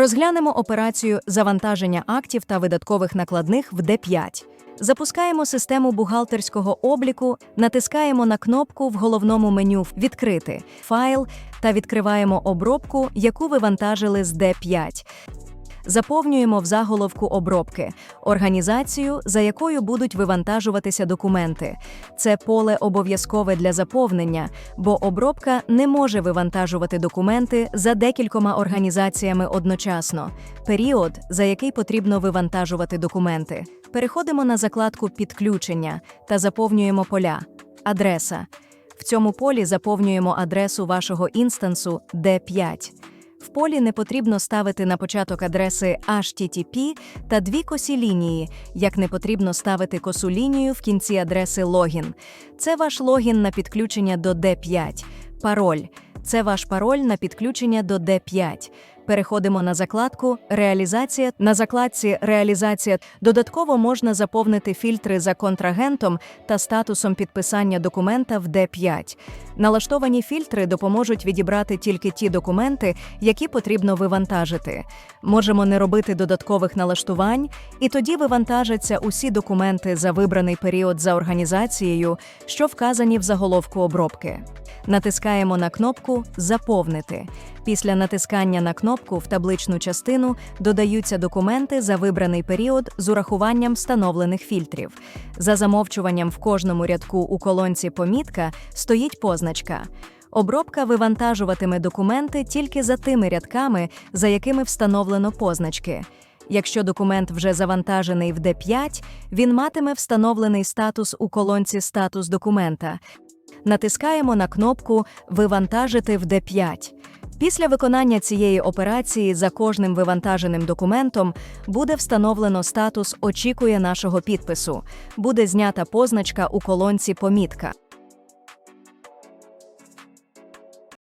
Розглянемо операцію завантаження актів та видаткових накладних в D5. Запускаємо систему бухгалтерського обліку, натискаємо на кнопку в головному меню Відкрити файл та відкриваємо обробку, яку ви вантажили з D5. Заповнюємо в заголовку обробки організацію, за якою будуть вивантажуватися документи. Це поле обов'язкове для заповнення, бо обробка не може вивантажувати документи за декількома організаціями одночасно. Період, за який потрібно вивантажувати документи. Переходимо на закладку Підключення та заповнюємо поля. Адреса. В цьому полі заповнюємо адресу вашого інстансу D5. Полі не потрібно ставити на початок адреси HTTP та дві косі лінії, як не потрібно ставити косу лінію в кінці адреси логін. Це ваш логін на підключення до D5. Пароль. Це ваш пароль на підключення до D5. Переходимо на закладку Реалізація. На закладці Реалізація додатково можна заповнити фільтри за контрагентом та статусом підписання документа в D5. Налаштовані фільтри допоможуть відібрати тільки ті документи, які потрібно вивантажити. Можемо не робити додаткових налаштувань, і тоді вивантажаться усі документи за вибраний період за організацією, що вказані в заголовку обробки. Натискаємо на кнопку Заповнити. Після натискання на кнопку в табличну частину додаються документи за вибраний період з урахуванням встановлених фільтрів. За замовчуванням в кожному рядку у колонці Помітка стоїть позначка. Обробка вивантажуватиме документи тільки за тими рядками, за якими встановлено позначки. Якщо документ вже завантажений в D5, він матиме встановлений статус у колонці Статус документа. Натискаємо на кнопку Вивантажити в D5. Після виконання цієї операції за кожним вивантаженим документом буде встановлено статус Очікує нашого підпису. Буде знята позначка у колонці Помітка.